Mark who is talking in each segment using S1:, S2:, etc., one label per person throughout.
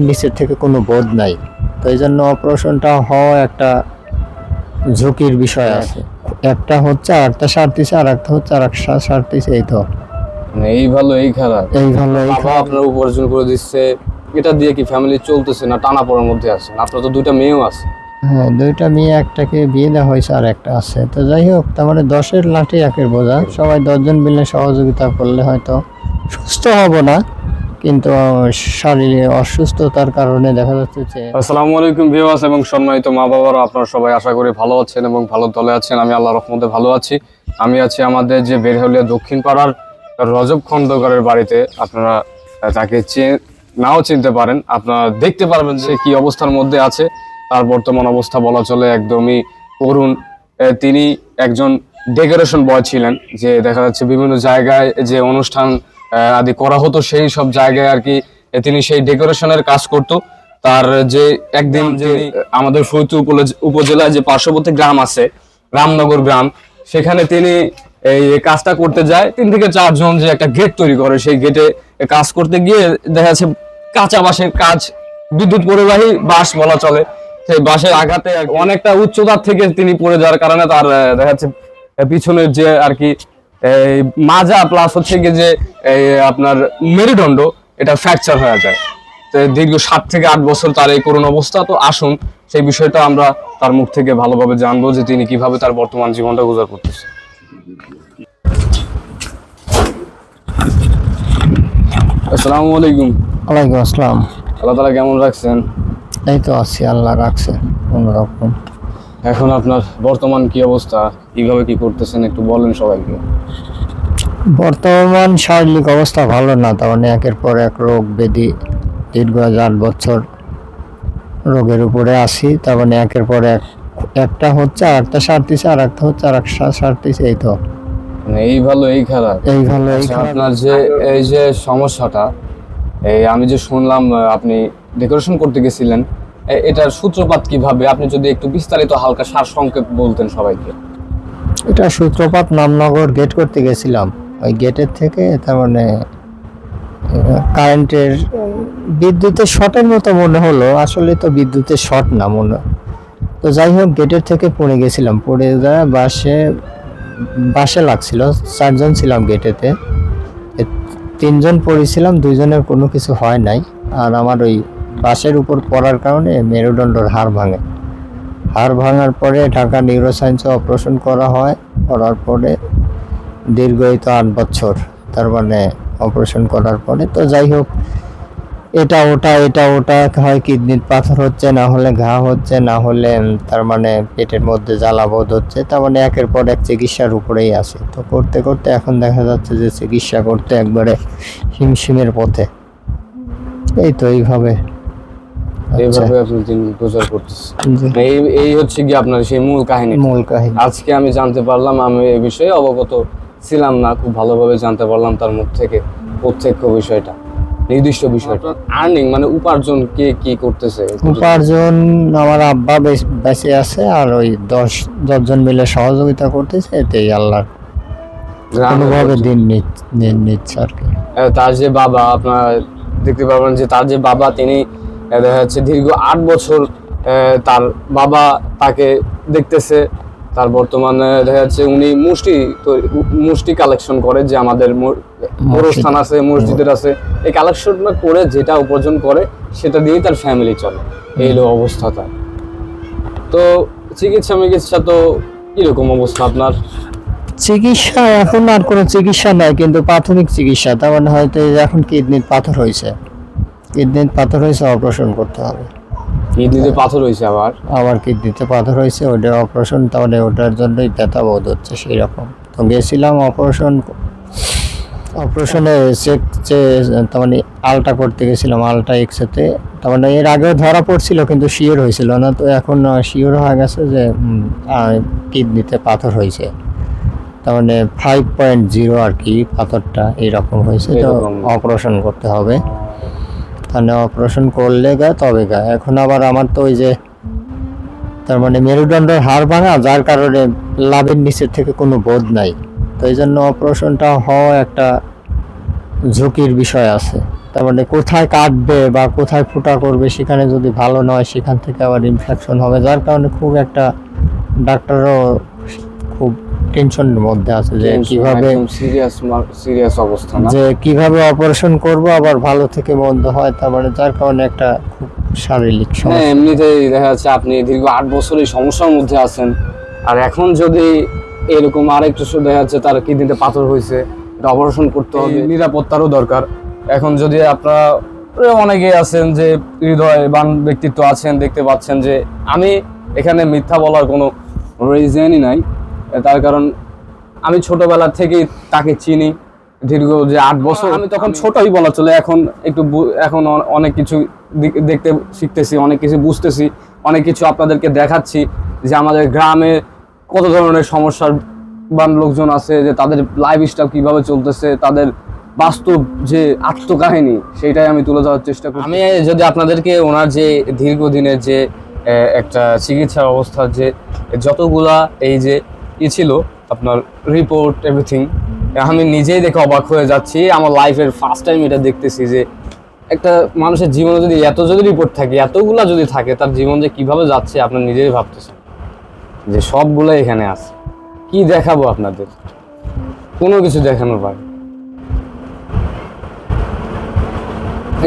S1: নিচের থেকে কোনো বোধ নাই। তো এই জন্য অপারেশনটা হওয়া একটা ঝুঁকির বিষয় আছে। একটা হচ্ছে আর একটা সারতেছে আর একটা হচ্ছে আর একটা সারতেছে এই তো।
S2: মানে এই ভালো এই খারাপ।
S1: এই ভালো এই
S2: বাবা
S1: খারাপ।
S2: আপনার উপার্জন করে দিচ্ছে। এটা দিয়ে কি ফ্যামিলি চলতেছে না টানা পড়ার মধ্যে আছে? আপনার তো দুইটা মেয়েও আছে।
S1: হ্যাঁ দুইটা মেয়ে একটাকে বিয়ে দেওয়া হয়েছে আর একটা আছে। তো যাই হোক তার মানে দশের লাঠি একের বোঝা। সবাই দশজন মিলে সহযোগিতা করলে হয়তো সুস্থ হব না। কিন্তু শারীরিক অসুস্থতার কারণে দেখা যাচ্ছে
S2: আসসালামু আলাইকুম ভিউয়ার্স এবং সম্মানিত মা বাবারা, আপনারা সবাই আশা করি ভালো আছেন এবং ভালো দলে আছেন। আমি আল্লাহ রহমতে ভালো আছি। আমি আছি আমাদের যে বেরহলিয়া দক্ষিণ পাড়ার রজব খন্দকারের বাড়িতে। আপনারা তাকে নাও চিনতে পারেন। আপনারা দেখতে পারবেন যে কি অবস্থার মধ্যে আছে। তার বর্তমান অবস্থা বলা চলে একদমই করুণ তিনি একজন ডেকোরেশন বয় ছিলেন, যে দেখা যাচ্ছে বিভিন্ন জায়গায় যে অনুষ্ঠান আদি করা হতো সেই সব জায়গায় আর কি। তিনি সেই ডেকোরেশনের কাজ করতো। তার যে একদিন যে আমাদের ফরিদপুর উপজেলায় যে পার্শ্ববর্তী গ্রাম আছে রামনগর গ্রাম সেখানে তিনি এই কাজটা করতে যায়। তিন থেকে চারজন যে একটা গেট তৈরি করে সেই গেটে কাজ করতে গিয়ে দেখা যাচ্ছে কাঁচা বাঁশের কাজ বিদ্যুৎ পরিবাহী বাঁশ বলা চলে। সেই বাঁশের আঘাতে অনেকটা উচ্চতার থেকে তিনি পড়ে যাওয়ার কারণে তার দেখা যাচ্ছে পিছনের যে আর কি মাজা প্লাস হচ্ছে গিয়ে যে এই আপনার মেরুদণ্ড এটা ফ্র্যাকচার হয়ে যায়। তো দীর্ঘ সাত থেকে আট বছর তার এই করুণ অবস্থা। তো আসুন সেই বিষয়টা আমরা তার মুখ থেকে ভালোভাবে জানব যে তিনি কীভাবে তার বর্তমান জীবনটা গুজার করতেছে। আসসালামু আলাইকুম।
S1: ওয়ালাইকুম আসসালাম।
S2: আল্লাহ তালা কেমন রাখছেন?
S1: এই তো আছি আল্লাহ রাখছে কোনোরকম
S2: এখন আপনার বর্তমান কি অবস্থা? কীভাবে কি করতেছেন? একটু বলেন সবাইকে।
S1: বর্তমান শারীরিক অবস্থা ভালো না তার মানে একের পর এক রোগ ব্যাধি দীর্ঘ আট বছর রোগের উপরে আসি তার মানে একের পর এক একটা হচ্ছে আর একটা সারতেছে আর একটা হচ্ছে আর একটা সারতেছে এই তো।
S2: মানে এই ভালো এই খারাপ?
S1: এই ভালো এই
S2: আচ্ছা,
S1: খারাপ।
S2: আপনার যে এই যে সমস্যাটা এই আমি যে শুনলাম আপনি ডেকোরেশন করতে গেছিলেন এটার সূত্রপাত কীভাবে? আপনি যদি একটু বিস্তারিত হালকা সার সংক্ষেপ বলতেন সবাইকে।
S1: এটা সূত্রপাত নামনগর গেট করতে গেছিলাম। ওই গেটের থেকে তার মানে কারেন্টের বিদ্যুতের শর্টের মতো মনে হলো। আসলে তো বিদ্যুতের শর্ট না মনে। তো যাই হোক গেটের থেকে পড়ে গেছিলাম। পড়ে যায় বাসে বাসে লাগছিল। চারজন ছিলাম গেটেতে তিনজন পড়েছিলাম। দুইজনের কোনো কিছু হয় নাই। আর আমার ওই বাসের উপর পড়ার কারণে মেরুদণ্ডর হাড় ভাঙে। হাড় ভাঙার পরে ঢাকা নিউরোসায়েন্সে অপারেশন করা হয়। করার পরে দীর্ঘায়িত আট বছর। তার মানে অপারেশন করার পরে তো যাই হোক, এটা ওটা এটা ওটা, হয় কিডনির পাথর হচ্ছে, না হলে ঘা হচ্ছে, না হলে তার মানে পেটের মধ্যে জ্বালাবোধ হচ্ছে, তার মানে একের পর এক চিকিৎসার উপরেই আছে। তো করতে করতে এখন দেখা যাচ্ছে যে চিকিৎসা করতে একবারে হিমশিমের পথে। এই তো এইভাবে।
S2: এইভাবে আপনি দিন গুজার করতেছেন। এই এই হচ্ছে কি আপনার সেই মূল কাহিনী।
S1: মূল কাহিনী।
S2: আজকে আমি জানতে পারলাম আমি এই বিষয়ে অবগত ছিলাম না খুব ভালোভাবে জানতে পারলাম তার মুখ থেকে প্রত্যক্ষ বিষয়টা নির্দিষ্ট বিষয়টা। আর্নিং মানে উপার্জন কে কি করতেছে?
S1: উপার্জন আমার আব্বা বেশ- বেঁচে আছে আর ওই দশ দশজন মিলে সহযোগিতা করতেছে এতেই আল্লাহ কোনোভাবে দিন নিচ- দিন নিচ্ছে আর কি।
S2: তার যে বাবা আপনার দেখতে পারবেন যে তার যে বাবা তিনি দেখা যাচ্ছে দীর্ঘ আট বছর তার বাবা তাকে দেখতেছে। তার বর্তমানে দেখা যাচ্ছে উনি মুষ্টি মুষ্টি কালেকশন করে যে আমাদের মো- গোরস্থান আছে মসজিদের আছে। এই কালেকশনটা করে যেটা উপার্জন করে সেটা দিয়েই তার ফ্যামিলি চলে। এই হলো অবস্থা তার। তো চিকিৎসা মিকিৎসা তো কীরকম অবস্থা আপনার?
S1: চিকিৎসা এখন আর কোনো চিকিৎসা নাই কিন্তু প্রাথমিক চিকিৎসা। তার মানে হয়তো এখন কিডনির পাথর হয়েছে। কিডনির পাথর হয়েছে অপারেশন করতে হবে।
S2: কিডনিতে পাথর হয়েছে আবার?
S1: আবার কিডনিতে পাথর হয়েছে ওটা অপারেশন তাহলে ওটার জন্যই ব্যথা বোধ হচ্ছে সেই রকম তো গেছিলাম অপারেশন অপারেশনে চেক যে তার মানে আলটা করতে গেছিলাম আলটা এক্সেতে তার মানে এর আগেও ধরা পড়ছিল কিন্তু শিওর হয়েছিল না। তো এখন শিওর হয়ে গেছে যে কিডনিতে পাথর হয়েছে। তার মানে ফাইভ পয়েন্ট জিরো আর কি পাথরটা এরকম হয়েছে তো অপারেশন করতে হবে। তাহলে অপারেশন করলে গা, তবে গা। এখন আবার আমার তো ওই যে, তার মানে মেরুদণ্ডের হাড় ভাঙা, যার কারণে লাভের নিচের থেকে কোনো বোধ নাই। তো এই জন্য অপারেশনটা হওয়া একটা ঝুঁকির বিষয় আছে। তার মানে কোথায় কাটবে বা কোথায় ফুটা করবে সেখানে যদি ভালো নয়, সেখান থেকে আবার ইনফেকশন হবে। যার কারণে খুব একটা ডাক্তারও খুব টেনশনের মধ্যে আছে যে কীভাবে
S2: সিরিয়াস সিরিয়াস অবস্থা
S1: যে কীভাবে অপারেশন করব আবার ভালো থেকে বন্ধ হয় তার মানে যার কারণে একটা খুব শারীরিক
S2: হ্যাঁ
S1: সমস্যা।
S2: এমনিতেই দেখা যাচ্ছে আপনি দীর্ঘ আট বছর এই সমস্যার মধ্যে আছেন। আর এখন যদি এরকম আরেকটু দেখা যাচ্ছে তার কিডনিতে পাথর হয়েছে এটা অপারেশন করতে হবে। নিরাপত্তারও দরকার। এখন যদি আপনারা অনেকে আছেন যে হৃদয়বান ব্যক্তিত্ব আছেন দেখতে পাচ্ছেন যে আমি এখানে মিথ্যা বলার কোনো রিজনই নাই। তার কারণ আমি ছোটবেলা থেকেই তাকে চিনি দীর্ঘ যে আট বছর আমি তখন ছোটই বলা চলে এখন একটু এখন অনেক কিছু দেখতে শিখতেছি অনেক কিছু বুঝতেছি অনেক কিছু আপনাদেরকে দেখাচ্ছি যে আমাদের গ্রামে কত ধরনের সমস্যার বান লোকজন আছে যে তাদের লাইফ স্টাইল কীভাবে চলতেছে তাদের বাস্তব যে আত্মকাহিনী সেটাই আমি তুলে ধরার চেষ্টা করি আমি যদি আপনাদেরকে ওনার যে দীর্ঘদিনের যে একটা চিকিৎসা অবস্থার যে যতগুলা এই যে ই ছিল আপনার রিপোর্ট এভরিথিং আমি নিজেই দেখে অবাক হয়ে যাচ্ছি, আমার লাইফের ফার্স্ট টাইম এটা দেখতেছি যে একটা মানুষের জীবনে যদি এত যদি রিপোর্ট থাকে, এতগুলা যদি থাকে, তার জীবন যে কীভাবে যাচ্ছে আপনার নিজেই ভাবতেছেন। যে সবগুলো এখানে আছে। কি দেখাবো আপনাদের? কোনো কিছু দেখানোর পারে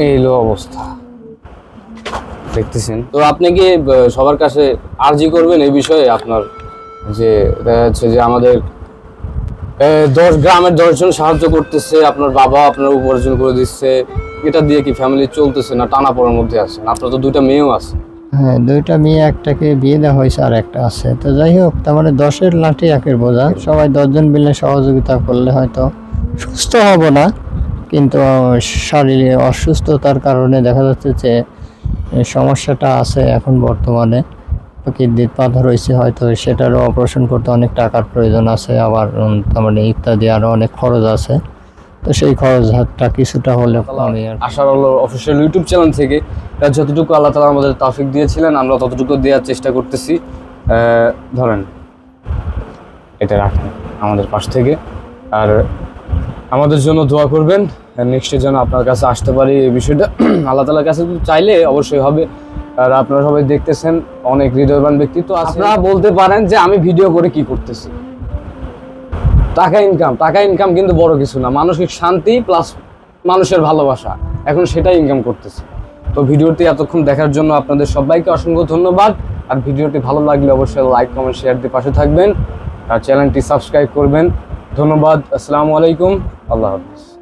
S2: এই হলো অবস্থা। দেখতেছেন? তো আপনি কি সবার কাছে আর্জি করবেন এই বিষয়ে আপনার যে দেখা যাচ্ছে যে আমাদের দশ গ্রামের দশজন সাহায্য করতেছে, আপনার বাবা আপনার উপার্জন করে দিচ্ছে। এটা দিয়ে কি ফ্যামিলি চলতেছে না টানা পড়ার মধ্যে আছে? আপনার তো দুইটা মেয়েও আছে।
S1: হ্যাঁ দুইটা মেয়ে, একটাকে বিয়ে দেওয়া হয়েছে আর একটা আছে। তো যাই হোক, তার মানে দশের লাঠি একের বোঝা। সবাই দশজন মিলে সহযোগিতা করলে হয়তো সুস্থ হব না, কিন্তু শারীরিক অসুস্থতার কারণে দেখা যাচ্ছে যে সমস্যাটা আছে এখন বর্তমানে। কিডনির পাথর হয়েছে হয়তো সেটারও অপারেশন করতে অনেক টাকার প্রয়োজন আছে আবার তার মানে ইত্যাদি আরও অনেক খরচ আছে। তো সেই খরচটা কিছুটা হলে আমি
S2: আশার আল্লাহ অফিসিয়াল ইউটিউব চ্যানেল থেকে যতটুকু আল্লাহ তালা আমাদের তাফিক দিয়েছিলেন আমরা ততটুকু দেওয়ার চেষ্টা করতেছি। ধরেন এটা রাখেন আমাদের পাশ থেকে। আর আমাদের জন্য দোয়া করবেন নেক্সটের যেন আপনার কাছে আসতে পারি এই বিষয়টা। আল্লাহ তালার কাছে চাইলে অবশ্যই হবে। আর আপনারা সবাই দেখতেছেন, অনেক হৃদয়বান ব্যক্তিত্ব আছে। আপনারা বলতে পারেন যে আমি ভিডিও করে কি করতেছি। টাকা ইনকাম টাকা ইনকাম কিন্তু বড় কিছু না। মানসিক শান্তি প্লাস মানুষের ভালোবাসা। এখন সেটাই ইনকাম করতেছে। তো ভিডিওটি এতক্ষণ দেখার জন্য আপনাদের সবাইকে অসংখ্য ধন্যবাদ। আর ভিডিওটি ভালো লাগলে অবশ্যই লাইক কমেন্ট শেয়ার দিয়ে পাশে থাকবেন। আর চ্যানেলটি সাবস্ক্রাইব করবেন। ধন্যবাদ। আসসালামু আলাইকুম। আল্লাহ হাফিজ।